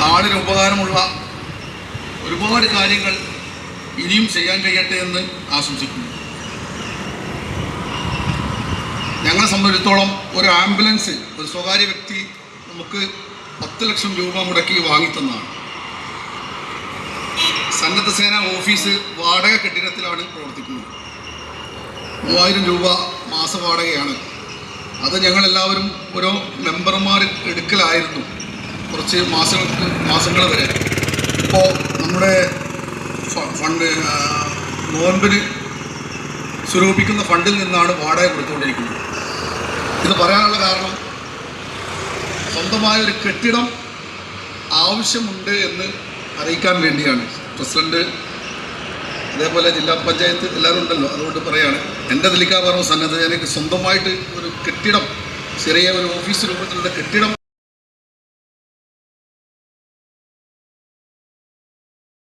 നാടിന് ഉപകാരമുള്ള ഒരുപാട് കാര്യങ്ങൾ ഇനിയും ചെയ്യാൻ കഴിയട്ടെ എന്ന് ആശംസിക്കുന്നു. ഞങ്ങളെ സംബന്ധിച്ചിടത്തോളം ഒരു ആംബുലൻസ് ഒരു സ്വകാര്യ വ്യക്തി നമുക്ക് പത്ത് ലക്ഷം രൂപ മുടക്കി വാങ്ങിത്തന്നതാണ്. സന്നദ്ധ സേന ഓഫീസ് വാടക കെട്ടിടത്തിലാണ് പ്രവർത്തിക്കുന്നത്. മൂവായിരം രൂപ മാസ വാടകയാണ് അത് ഞങ്ങളെല്ലാവരും ഓരോ മെമ്പർമാർ എടുക്കലായിരുന്നു. കുറച്ച് മാസങ്ങൾക്ക് മാസങ്ങൾ വരെ. ഇപ്പോൾ നമ്മുടെ ഫണ്ട് നോൻപിന് സ്വരൂപിക്കുന്ന ഫണ്ടിൽ നിന്നാണ് വാടക കൊടുത്തുകൊണ്ടിരിക്കുന്നത്. ഇത് പറയാനുള്ള കാരണം സ്വന്തമായ ഒരു കെട്ടിടം ആവശ്യമുണ്ട് എന്ന് അറിയിക്കാൻ വേണ്ടിയാണ്. പ്രസിഡന്റ് അതേപോലെ ജില്ലാ പഞ്ചായത്ത് എല്ലാവരും ഉണ്ടല്ലോ അതുകൊണ്ട് പറയാണ്. എന്റെ നെല്ലിക്കാപറവ് സന്നദ്ധ എനിക്ക് സ്വന്തമായിട്ട് ഒരു കെട്ടിടം ചെറിയ ഒരു ഓഫീസ് രൂപത്തിലുള്ള കെട്ടിടം